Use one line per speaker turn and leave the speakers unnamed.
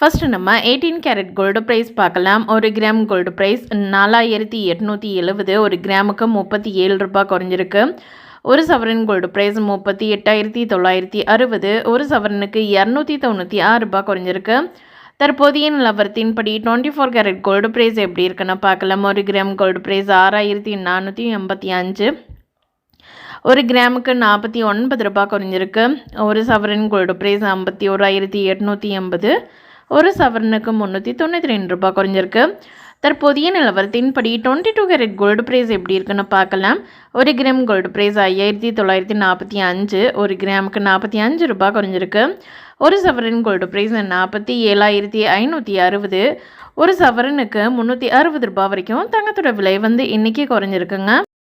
First நம்ம eighteen carrot gold price பார்க்கலாம். ஒரு கிராம் கோல்டு ப்ரைஸ் நாலாயிரத்தி எட்நூற்றி எழுபது ஒரு கிராமுக்கு முப்பத்தி ஏழு ரூபாய் குறைஞ்சிருக்கு. ஒரு சவரன் கோல்டு ப்ரைஸ் முப்பத்தி எட்டாயிரத்தி தொள்ளாயிரத்தி அறுபது. ஒரு சவரனுக்கு இரநூத்தி தொண்ணூற்றி ஆறு ரூபாய் குறைஞ்சிருக்கு. தற்போதைய நிலவரத்தின்படி twenty four carat gold price எப்படி இருக்குன்னு பார்க்கலாம். ஒரு கிராம் கோல்டு ப்ரைஸ் ஆறாயிரத்தி நானூற்றி எண்பத்தி அஞ்சு. ஒரு கிராமுக்கு நாற்பத்தி ஒன்பது ரூபாய் குறைஞ்சிருக்கு. ஒரு சவரன் கோல்டு ப்ரைஸ் ஐம்பத்தி ஓராயிரத்தி எட்நூற்றி எண்பது. ஒரு சவரனுக்கு முந்நூற்றி தொண்ணூற்றி ரெண்டு ரூபாய் குறைஞ்சிருக்கு. தற்போதைய நிலவரத்தின்படி twenty two carat gold price எப்படி இருக்குன்னு பார்க்கலாம். ஒரு கிராம் கோல்டு ப்ரைஸ் ஐயாயிரத்தி தொள்ளாயிரத்தி நாற்பத்தி அஞ்சு ஒரு கிராமுக்கு நாற்பத்தி அஞ்சு ரூபாய் குறைஞ்சிருக்கு. ஒரு சவரன் கோல்டு ப்ரைஸ் நாற்பத்தி ஏழாயிரத்தி ஐநூற்றி அறுபது. ஒரு சவரனுக்கு முந்நூற்றி அறுபது ரூபாய் வரைக்கும் தங்கத்தோட விலை வந்து இன்றைக்கி குறைஞ்சிருக்குங்க.